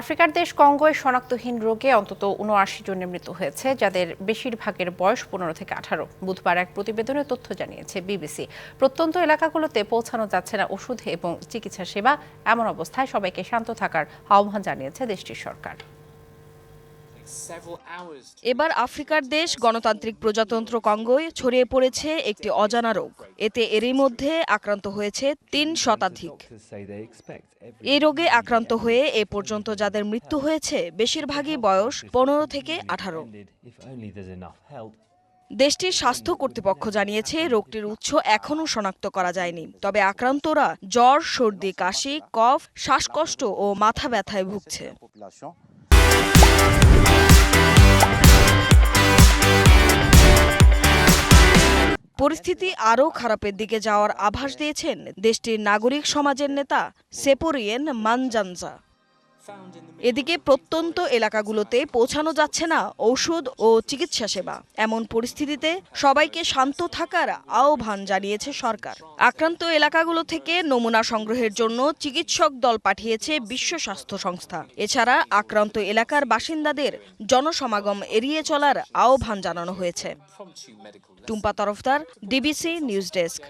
আফ্রিকার দেশ কঙ্গোয় শনাক্তহীন রোগে অন্তত উনআশি জনের মৃত্যু হয়েছে, যাদের বেশিরভাগের বয়স পনেরো থেকে আঠারো। বুধবার এক প্রতিবেদনে তথ্য জানিয়েছে বিবিসি। প্রত্যন্ত এলাকাগুলোতে পৌঁছানো যাচ্ছে না ওষুধ এবং চিকিৎসা সেবা। এমন অবস্থায় সবাইকে শান্ত থাকার আহ্বান জানিয়েছে দেশটির সরকার। এবার আফ্রিকার দেশ, গণতান্ত্রিক প্রজাতন্ত্র কঙ্গোয় ছড়িয়ে পড়েছে একটি অজানা রোগ। এতে এরই মধ্যে আক্রান্ত হয়েছে তিন শতাধিক। এই রোগে আক্রান্ত হয়ে এ পর্যন্ত যাদের মৃত্যু হয়েছে, বেশিরভাগই বয়স পনেরো থেকে আঠারো। দেশটির স্বাস্থ্য কর্তৃপক্ষ জানিয়েছে, রোগটির উৎস এখনও শনাক্ত করা যায়নি। তবে আক্রান্তরা জ্বর, সর্দি, কাশি, কফ, শ্বাসকষ্ট ও মাথা ব্যথায় ভুগছে। পরিস্থিতি আরও খারাপের দিকে যাওয়ার আভাস দিয়েছেন দেশটির নাগরিক সমাজের নেতা সেপোরিয়েন মানজানজা। এদিকে প্রত্যন্ত এলাকাগুলোতে পৌঁছানো যাচ্ছে না ঔষধ ও চিকিৎসা সেবা। এমন পরিস্থিতিতে সবাইকে শান্ত থাকার আহ্বান জানিয়েছে সরকার। আক্রান্ত এলাকাগুলো থেকে নমুনা সংগ্রহের জন্য চিকিৎসক দল পাঠিয়েছে বিশ্ব স্বাস্থ্য সংস্থা। এছাড়া আক্রান্ত এলাকার বাসিন্দাদের জনসমাগম এড়িয়ে চলার আহ্বান জানানো হয়েছে। Tumpa Tarafdar, DBC news desk.